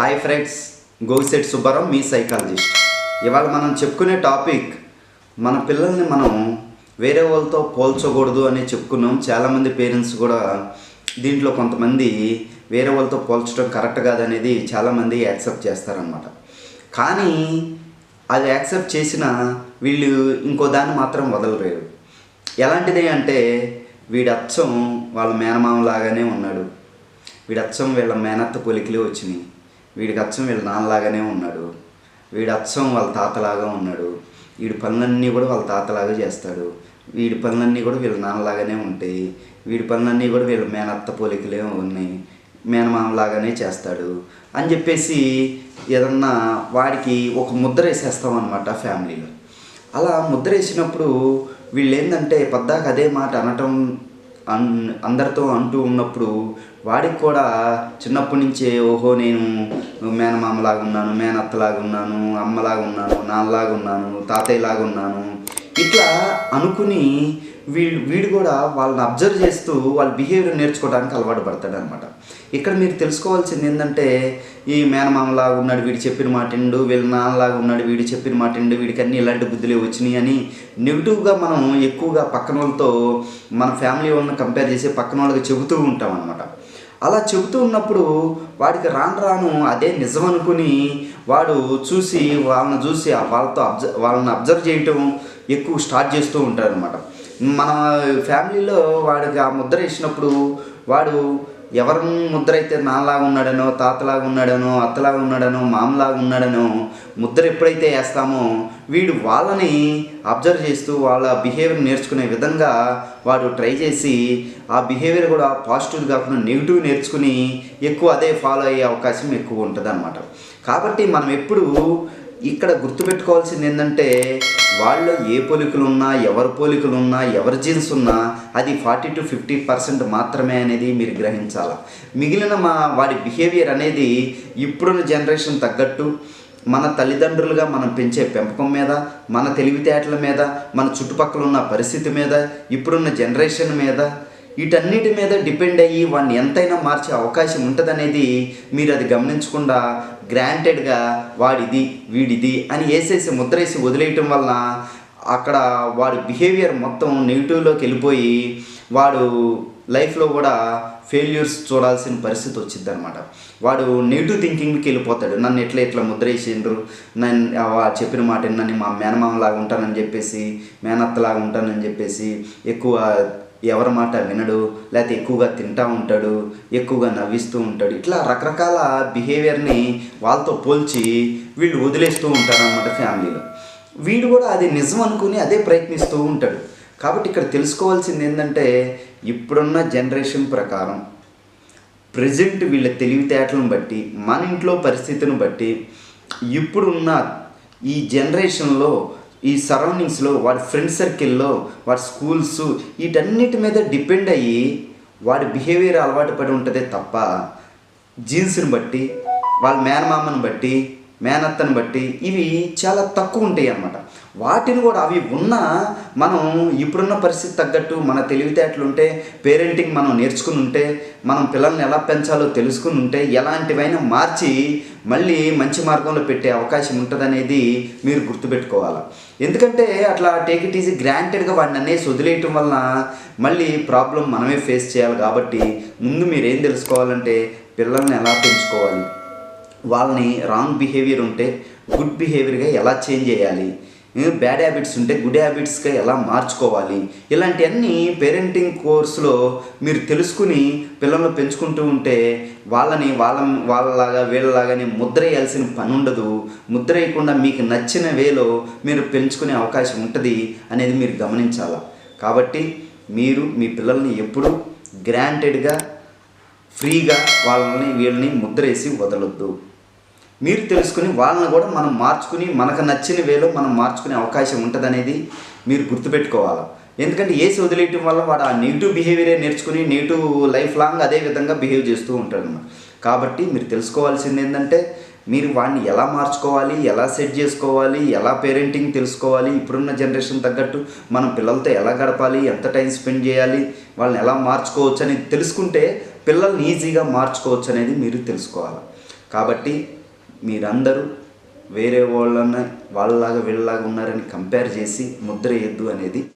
Hi friends Govisetti Subbarao మీ psychologist. ఇవాళ మనం చెప్పుకునే టాపిక్ మన పిల్లల్ని మనం వేరే వాళ్ళతో పోల్చకూడదు అని చెప్పుకున్నాం. చాలామంది పేరెంట్స్ కూడా దీంట్లో కొంతమంది వేరే వాళ్ళతో పోల్చడం కరెక్ట్ కాదనేది చాలామంది యాక్సెప్ట్ చేస్తారనమాట కానీ అది యాక్సెప్ట్ చేసిన వీళ్ళు ఇంకో దాన్ని మాత్రం వదలలేరు ఎలాంటిది అంటే వీడి అచ్చం వాళ్ళ మేనమామలాగానే ఉన్నాడు. వీడి అచ్చం వీళ్ళ మేనత్త పొలికిలే వచ్చినాయి. వీడికి అచ్చం వీళ్ళ నాన్నలాగానే ఉన్నాడు. వీడి అచ్చం వాళ్ళ తాతలాగా ఉన్నాడు. వీడి పనులన్నీ కూడా వాళ్ళ తాతలాగా చేస్తాడు. వీడి పనులన్నీ కూడా వీళ్ళ నాన్నలాగానే ఉంటాయి. వీడి పనులన్నీ కూడా వీళ్ళ మేనత్త పోలికలే ఉన్నాయి. మేనమామలాగానే చేస్తాడు అని చెప్పేసి ఏదన్నా వాడికి ఒక ముద్ర వేసేస్తాం అనమాట ఫ్యామిలీలో. అలా ముద్ర వేసినప్పుడు వీళ్ళు ఏంటంటే పద్దాక అదే మాట అనటం అన్ అందరితో అంటూ ఉన్నప్పుడు వాడికి కూడా చిన్నప్పటి నుంచే ఓహో నేను మేనమామలాగా ఉన్నాను మేనత్తలాగా ఉన్నాను అమ్మలాగా ఉన్నాను నాన్నలాగా ఉన్నాను తాతయ్యలాగా ఉన్నాను ఇట్లా అనుకుని వీడు వీడు కూడా వాళ్ళని అబ్జర్వ్ చేస్తూ వాళ్ళ బిహేవియర్ నేర్చుకోవడానికి అలవాటు పడతాడు అనమాట ఇక్కడ మీరు తెలుసుకోవాల్సింది ఏంటంటే ఈ మేనమామలాగా ఉన్నాడు వీడు చెప్పిన మాట ఇండు వీళ్ళ నాన్నలాగా ఉన్నాడు వీడు చెప్పిన మాట ఇండు వీడికి అన్ని ఇలాంటి బుద్ధులే వచ్చినాయి అని నెగిటివ్గా మనం ఎక్కువగా పక్కన వాళ్ళతో మన ఫ్యామిలీ వాళ్ళని కంపేర్ చేసి పక్కన వాళ్ళకి చెబుతూ ఉంటాం అనమాట అలా చెబుతూ ఉన్నప్పుడు వాడికి రాను రాను అదే నిజం అనుకుని వాడు చూసి వాళ్ళని చూసి వాళ్ళతో అబ్జర్వ్ వాళ్ళని అబ్జర్వ్ చేయటం ఎక్కువ స్టార్ట్ చేస్తూ ఉంటారు అనమాట మన ఫ్యామిలీలో వాడికి ఆ ముద్ర వేసినప్పుడు వాడు ఎవరి ముద్ర అయితే నాన్నలాగా ఉన్నాడనో తాతలాగా ఉన్నాడనో అత్తలాగా ఉన్నాడనో మామలాగా ఉన్నాడనో ముద్ర ఎప్పుడైతే వేస్తామో వీడు వాళ్ళని అబ్జర్వ్ చేస్తూ వాళ్ళ బిహేవియర్ నేర్చుకునే విధంగా వాడు ట్రై చేసి ఆ బిహేవియర్ కూడా పాజిటివ్ కాకుండా నెగిటివ్ నేర్చుకుని ఎక్కువ అదే ఫాలో అయ్యే అవకాశం ఎక్కువ ఉంటుంది కాబట్టి మనం ఎప్పుడు ఇక్కడ గుర్తుపెట్టుకోవాల్సింది ఏంటంటే వాళ్ళు ఏ పోలికలు ఉన్నా ఎవరి పోలికలు ఉన్నా ఎవరి జీన్స్ ఉన్నా అది ఫార్టీ టు ఫిఫ్టీ పర్సెంట్ మాత్రమే అనేది మీరు గ్రహించాలి? మిగిలిన మా వాడి బిహేవియర్ అనేది ఇప్పుడున్న జనరేషన్ తగ్గట్టు మన తల్లిదండ్రులుగా మనం పెంచే పెంపకం మీద మన తెలివితేటల మీద మన చుట్టుపక్కల ఉన్న పరిస్థితి మీద ఇప్పుడున్న జనరేషన్ మీద వీటన్నిటి మీద డిపెండ్ అయ్యి వాడిని ఎంతైనా మార్చే అవకాశం ఉంటుందనేది మీరు అది గమనించకుండా గ్రాంటెడ్గా వాడిది వీడిది అని వేసేసి ముద్ర వేసి వదిలేయటం వలన అక్కడ వాడి బిహేవియర్ మొత్తం నెగిటివ్లోకి వెళ్ళిపోయి వాడు లైఫ్లో కూడా ఫెయిల్యూర్స్ చూడాల్సిన పరిస్థితి వచ్చింది అనమాట వాడు నెగిటివ్ థింకింగ్కి వెళ్ళిపోతాడు. నన్ను ఎట్లా ఎట్లా ముద్ర వేసిండ్రు నన్ను చెప్పిన మాట నన్ను మా మేనమామలాగా ఉంటానని చెప్పేసి మేనత్తలాగా ఉంటానని చెప్పేసి ఎక్కువ ఎవరి మాట వినడు లేకపోతే ఎక్కువగా తింటా ఉంటాడు ఎక్కువగా నవ్విస్తూ ఉంటాడు. ఇట్లా రకరకాల బిహేవియర్ని వాళ్ళతో పోల్చి వీళ్ళు వదిలేస్తూ ఉంటారు అన్నమాట ఫ్యామిలీలో వీడు కూడా అది నిజం అనుకుని అదే ప్రయత్నిస్తూ ఉంటాడు. కాబట్టి ఇక్కడ తెలుసుకోవాల్సింది ఏంటంటే ఇప్పుడున్న జనరేషన్ ప్రకారం ప్రజెంట్ వీళ్ళ తెలివితేటలను బట్టి మన ఇంట్లో పరిస్థితిని బట్టి ఇప్పుడున్న ఈ జనరేషన్లో ఈ సరౌండింగ్స్లో వాడి ఫ్రెండ్ సర్కిల్లో వాడి స్కూల్స్ వీటన్నిటి మీద డిపెండ్ అయ్యి వాడి బిహేవియర్ అలవాటు పడి ఉంటుందే తప్ప జీన్స్ని బట్టి వాళ్ళ మేనమామని బట్టి మేనత్తని బట్టి ఇవి చాలా తక్కువ ఉంటాయి అన్నమాట. వాటిని కూడా అవి ఉన్నా మనం ఇప్పుడున్న పరిస్థితి తగ్గట్టు మన తెలివితేటలు ఉంటే పేరెంటింగ్ మనం నేర్చుకుని ఉంటే మనం పిల్లల్ని ఎలా పెంచాలో తెలుసుకుని ఉంటే ఎలాంటివైనా మార్చి మళ్ళీ మంచి మార్గంలో పెట్టే అవకాశం ఉంటుందనేది మీరు గుర్తుపెట్టుకోవాలి. ఎందుకంటే అట్లా టేక్ ఇట్ ఈజీ గ్రాంటెడ్గా వాడిని అనేసి వదిలేయటం వలన మళ్ళీ ప్రాబ్లం మనమే ఫేస్ చేయాలి కాబట్టి ముందు మీరు ఏం తెలుసుకోవాలంటే పిల్లల్ని ఎలా పెంచుకోవాలి. వాళ్ళని రాంగ్ బిహేవియర్ ఉంటే గుడ్ బిహేవియర్గా ఎలా చేంజ్ చేయాలి. బ్యాడ్ హ్యాబిట్స్ ఉంటే గుడ్ హ్యాబిట్స్గా ఎలా మార్చుకోవాలి? ఇలాంటివన్నీ పేరెంటింగ్ కోర్సులో మీరు తెలుసుకుని పిల్లల్ని పెంచుకుంటూ ఉంటే వాళ్ళని వాళ్ళ వాళ్ళలాగా వీళ్ళలాగానే ముద్ర వేయాల్సిన పని ఉండదు ముద్ర వేయకుండా మీకు నచ్చిన వేలో మీరు పెంచుకునే అవకాశం ఉంటుంది అనేది మీరు గమనించాలి? కాబట్టి మీరు మీ పిల్లల్ని ఎప్పుడూ గ్రాంటెడ్గా ఫ్రీగా వాళ్ళని వీళ్ళని ముద్రేసి వదలొద్దు. మీరు తెలుసుకుని వాళ్ళని కూడా మనం మార్చుకుని మనకు నచ్చిన వేలో మనం మార్చుకునే అవకాశం ఉంటుందనేది మీరు గుర్తుపెట్టుకోవాలి. ఎందుకంటే ఏసి వదిలేయటం వల్ల వాడు ఆ నెగిటివ్ బిహేవియరే నేర్చుకుని నెగిటివ్ లైఫ్ లాంగ్ అదే విధంగా బిహేవ్ చేస్తూ ఉంటాడు కాబట్టి మీరు తెలుసుకోవాల్సింది ఏంటంటే మీరు వాడిని ఎలా మార్చుకోవాలి ఎలా సెట్ చేసుకోవాలి ఎలా పేరెంటింగ్ తెలుసుకోవాలి ఇప్పుడున్న జనరేషన్ తగ్గట్టు మనం పిల్లలతో ఎలా గడపాలి ఎంత టైం స్పెండ్ చేయాలి వాళ్ళని ఎలా మార్చుకోవచ్చు అనేది తెలుసుకుంటే పిల్లల్ని ఈజీగా మార్చుకోవచ్చు అనేది మీరు తెలుసుకోవాలి. కాబట్టి మీరందరూ వేరే వాళ్ళని వాళ్ళలాగా వీళ్ళలాగా ఉన్నారని కంపేర్ చేసి ముద్ర వేయద్దు అనేది